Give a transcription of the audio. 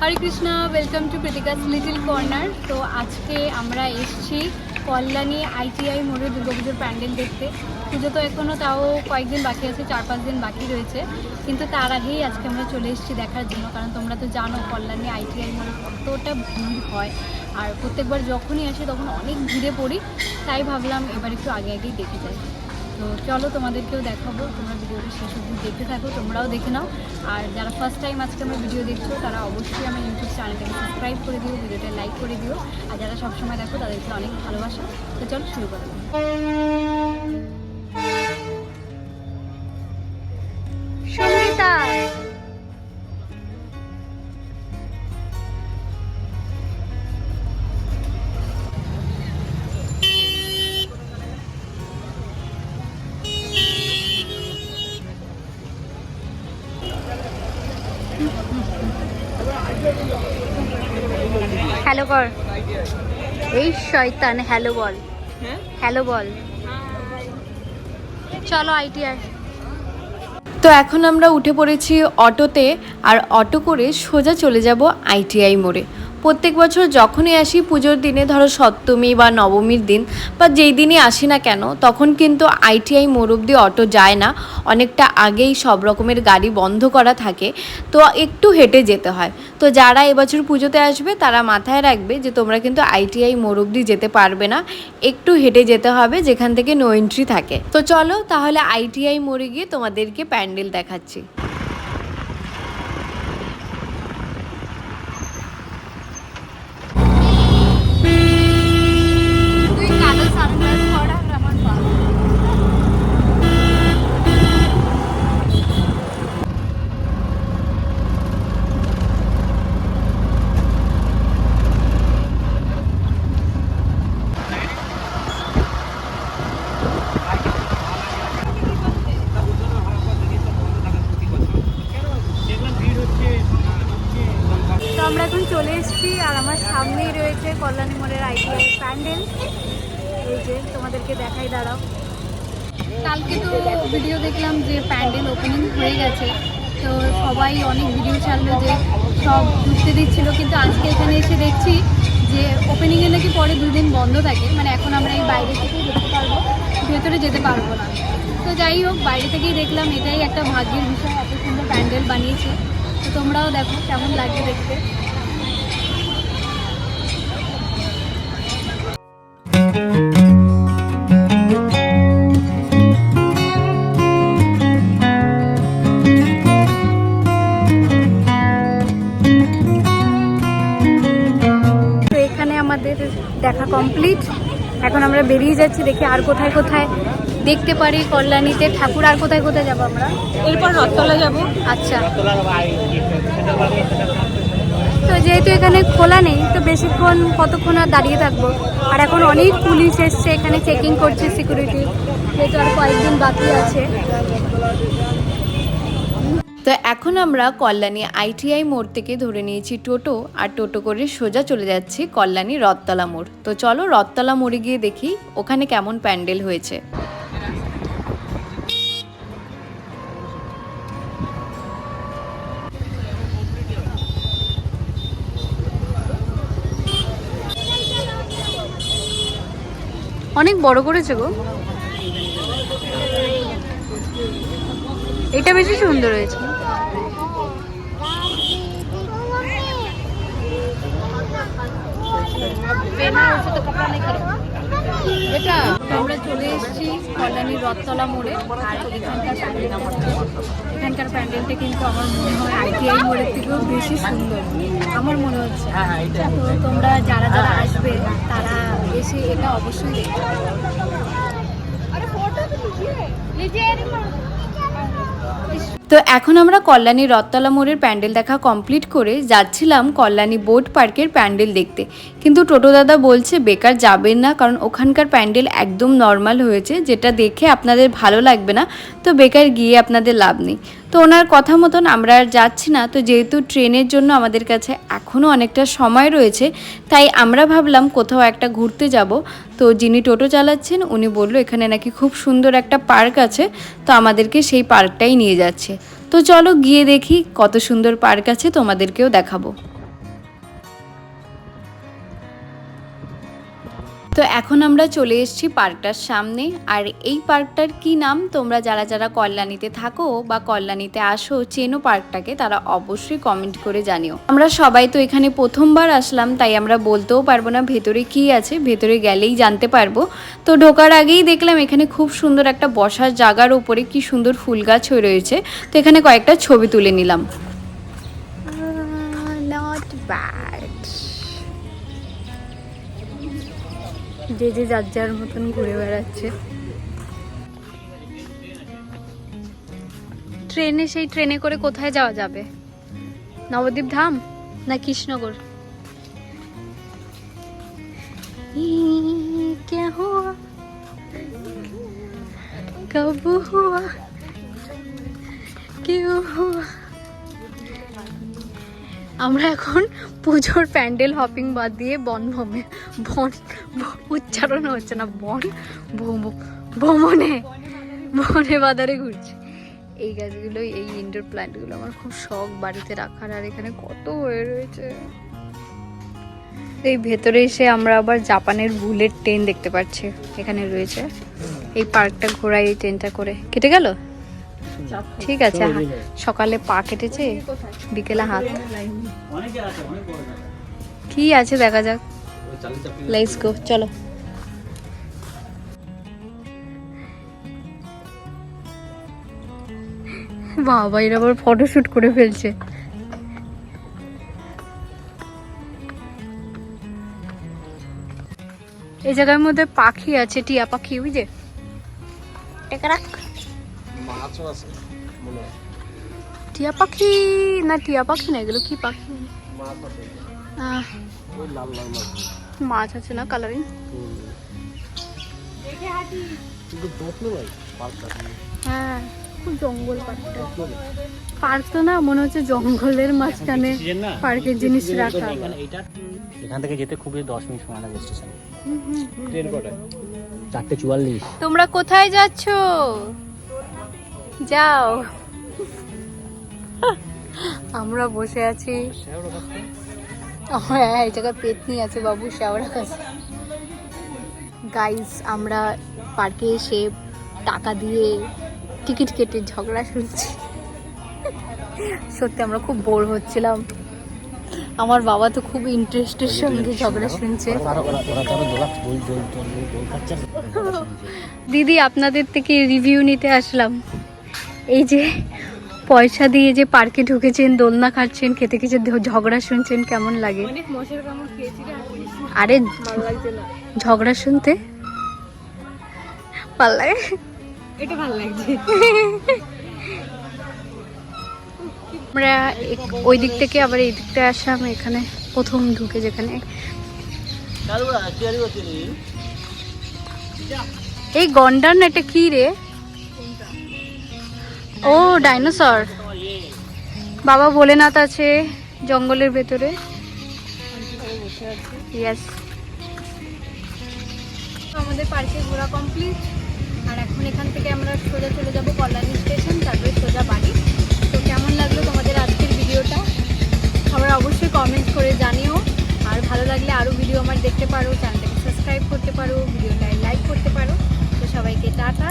Hare Krishna welcome to Kritika's little corner তো আজকে আমরা এসেছি কল্যাণী আইটিআই মোড়ে দুর্গাপুজোর প্যান্ডেল দেখতে। পুজো তো এখনও তাও কয়েকদিন বাকি আছে চার পাঁচ দিন বাকি রয়েছে। কিন্তু তার আগেই আজকে আমরা চলে এসেছি দেখার জন্য, কারণ তোমরা তো জানো কল্যাণী আইটিআই মোড়ে কতটা ভিড় হয়। আর প্রত্যেকবার যখনই আসি, তখন অনেক ভিড়ে পড়ি। তাই ভাবলাম এবার একটু আগে আগেই দেখে যাই। তো চলো তোমাদেরকেও দেখাবো, তোমরা ভিডিওটা শেষ অবধি দেখতে থাকো, তোমরাও দেখে নাও। আর যারা ফার্স্ট টাইম আজকে আমার ভিডিও দেখছ, তারা অবশ্যই আমার ইউটিউব চ্যানেলটাকে সাবস্ক্রাইব করে দিও, ভিডিওটা লাইক করে দিও। আর যারা সবসময় দেখো, তাদেরকে অনেক ভালোবাসা। তো চলো শুরু করো কর। এই শয়তান হ্যালো বল। হ্যালো বল। চলো আইটিআর। তো এখন আমরা উঠে পড়েছি অটোতে আর অটো করে সোজা চলে যাব আইটিআই মোড়ে। প্রত্যেক বছর যখনই আসি, পুজোর দিনে ধরো সপ্তমী বা নবমীর দিন, বা যেই দিনই আসি না কেন, তখন কিন্তু আইটিআই মোড় অব্দি অটো যায় না। অনেকটা আগেই সব রকমের গাড়ি বন্ধ করা থাকে, তো একটু হেঁটে যেতে হয়। তো যারা এবছর পুজোতে আসবে, তারা মাথায় রাখবে যে তোমরা কিন্তু আইটিআই মোড় অব্দি যেতে পারবে না। একটু হেঁটে যেতে হবে, যেখান থেকে নো এন্ট্রি থাকে। তো চলো তাহলে আইটিআই মোড়ে গিয়ে তোমাদেরকে প্যান্ডেল দেখাচ্ছি তুই কালো সানগ্লাস পরা আর আমার পা তো আমরা এখন চলে এসেছি আর আমার সামনেই রয়েছে কল্যাণী মোড়ের আইটিআই প্যান্ডেল। এই যে, তোমাদেরকে দেখাই, দাঁড়াও। কালকে তো ভিডিও দেখলাম যে প্যান্ডেল ওপেনিং হয়ে গেছে। তো সবাই অনেক ভিডিও ছাড়লো যে সব ঢুকতে দিচ্ছিল। কিন্তু আজকে এখানে এসে দেখছি যে ওপেনিংয়ে নাকি পরে দুদিন বন্ধ থাকে। মানে এখন আমরা এই বাইরে থেকেই দেখতে পারব, ভেতরে যেতে পারব না। তো যাই হোক, বাইরে থেকেই দেখলাম এটাই একটা ভাগ্যের বিষয়, এত সুন্দর প্যান্ডেল বানিয়েছে। তোমরাও দেখো কেমন লাগে দেখতে। আমাদের দেখা কমপ্লিট। এখন আমরা বেরিয়ে যাচ্ছি দেখি আর কোথায় কোথায় দেখতে পারি কল্যাণীতে। ঠাকুর আর কোথায় কোথায় যাব আমরা? এরপর রথতলা যাব। আচ্ছা। তো যেহেতু এখানে খোলা নেই তো বেশিক্ষণ কতক্ষণ আর দাঁড়িয়ে থাকব? আর এখন অনেক পুলিশ এসছে এখানে চেকিং করছে সিকিউরিটি যেহেতু আর কয়েকদিন বাকি আছে। তো এখন আমরা কল্যাণী আইটিআই মোড় থেকে ধরে নিয়েছি টোটো আর টোটো করে সোজা চলে যাচ্ছি কল্যাণী রথতলা মোড়। তো চলো রথতলা মোড়ে গিয়ে দেখি ওখানে কেমন প্যান্ডেল হয়েছে। অনেক বড় করেছে গো। এটা বেশি সুন্দর হয়েছে। আমরা চলে এসেছি কল্যাণীর রথতলা মোড়ে, আর এখানকার এখানকার প্যান্ডেলটা কিন্তু আমার মনে হয় আইটিআই মোড়ের থেকেও বেশি সুন্দর আমার মনে হচ্ছে। তো তোমরা যারা যারা আসবে তারা এসে এটা অবশ্যই দেখবে তো এখন আমরা কল্যাণী রথতলা মোড়ের প্যান্ডেল দেখা কমপ্লিট করে যাচ্ছিলাম কল্যাণী বোট পার্কের প্যান্ডেল দেখতে। কিন্তু টোটো দাদা বলছে বেকার যাবেন না কারণ ওখানকার প্যান্ডেল একদম নর্মাল হয়েছে যেটা দেখে আপনাদের ভালো লাগবে না। তো বেকার গিয়ে আপনাদের লাভ নেই। তো ওনার কথা মতন আমরা আর যাচ্ছি না। তো যেহেতু ট্রেনের জন্য আমাদের কাছে এখনও অনেকটা সময় রয়েছে, তাই আমরা ভাবলাম কোথাও একটা ঘুরতে যাব। তো যিনি টোটো চালাচ্ছেন, উনি বলল এখানে নাকি খুব সুন্দর একটা পার্ক আছে, তো আমাদেরকে সেই পার্কটাই নিয়ে যাচ্ছে। তো চলো গিয়ে দেখি কত সুন্দর পার্ক আছে, তোমাদেরকেও দেখাবো। তো এখন আমরা চলে এসেছি পার্কটার সামনে। আর এই পার্কটার কি নাম? তোমরা যারা যারা কল্যাণীতে থাকো বা কল্যাণীতে আসো, চেনো পার্কটাকে, তারা অবশ্যই কমেন্ট করে জানিও। আমরা সবাই তো এখানে প্রথমবার আসলাম, তাই আমরা বলতেও পারব না ভেতরে কি আছে, ভেতরে গেলেই জানতে পারব। তো ঢোকার আগেই দেখলাম এখানে খুব সুন্দর একটা বসার জায়গার উপরে কি সুন্দর ফুল গাছ হয়ে রয়েছে। তো এখানে কয়েকটা ছবি তুলে নিলাম। নট ব্যাড যে যে যার যার মতন ঘুরে বেড়াচ্ছে ট্রেনে সেই ট্রেনে করে কোথায় যাওয়া যাবে নবদ্বীপ ধাম না কৃষ্ণনগর ই, क्या हुआ कब हुआ क्यों हुआ আমরা এখন পুজোর প্যান্ডেল হপিং বাদ দিয়ে বন ভ্রমে বন, উচ্চারণ হচ্ছে না, বন ভ্রম- ভ্রমণে বনে বাজারে ঘুরছি। এই গাছগুলো, এই ইনডোর প্ল্যান্টগুলো আমার খুব শখ বাড়িতে রাখার, আর এখানে কত হয়ে রয়েছে। এই ভেতরে এসে আমরা আবার জাপানের বুলেট ট্রেন দেখতে পাচ্ছি, এখানে রয়েছে। এই পার্কটা ঘোরাই এই ট্রেনটা করে। কেটে গেল? ঠিক আছে সকালে পা কেটেছে, বিকেলে হাত। কি আছে দেখা যাক। লেটস গো চলো। বাবা, এরা আবার ফটোশুট করে ফেলছে। এই জায়গার মধ্যে পাখি আছে, টিয়া পাখি যে টেকারাক। আছে মনে হয়। টিয়া পাখি? না টিয়া পাখি না এগুলো কি পাখি? মাছ আছে। আহ, লাল লাল মাছ। মাছ আছে না কালারিং কিন্তু হ্যাঁ খুব জঙ্গল পার্কটা। পার্ক তো না মনে হচ্ছে জঙ্গলের মাঝখানে পার্কের জিনিস রাখা। এখান থেকে যেতে খুবই দশ মিনিট সময় লাগে স্টেশন। ট্রেন কটায়? চারটে চুয়াল্লিশ। তোমরা কোথায় যাচ্ছ? যাও আমরা বসে আছি হ্যাঁ এই জায়গায় পেতনি আছে বাবু শ্যাওড়া কাছে গাইস আমরা পার্কে এসে টাকা দিয়ে টিকিট কেটে ঝগড়া শুনছি সত্যি আমরা খুব বোর হচ্ছিলাম আমার বাবা তো খুব ইন্টারেস্টের সঙ্গে ঝগড়া শুনছে দিদি আপনাদের থেকে রিভিউ নিতে আসলাম এই যে পয়সা দিয়ে যে পার্কে ঢুকেছেন দোলনা খাচ্ছেন খেতে খেতে ঝগড়া শুনছেন কেমন লাগে? আর ঝগড়া শুনতে? ভালো লাগে? এটা ভালো লাগছে। আমরা এক- ওই দিক থেকে আবার এই দিকটা আসলাম এখানে প্রথম ঢুকে যেখানে। এই গন্ডার না এটা কি রে? ও, ডাইনোসর। বাবা ভোলেনাথ আছে জঙ্গলের ভেতরে। ইয়েস আমাদের পার্কে ঘোরা কমপ্লিট আর এখন এখান থেকে আমরা সোজা চলে যাব কল্যাণী স্টেশন, তারপরে সোজা বাড়ি। তো কেমন লাগল তোমাদের আজকের ভিডিওটা? সবাই অবশ্যই কমেন্ট করে জানিও। আর ভালো লাগলে আরও ভিডিও আমার দেখতে পারো চ্যানেলটাকে সাবস্ক্রাইব করতে পারো ভিডিওটায় লাইক করতে পারো। তো সবাইকে টাটা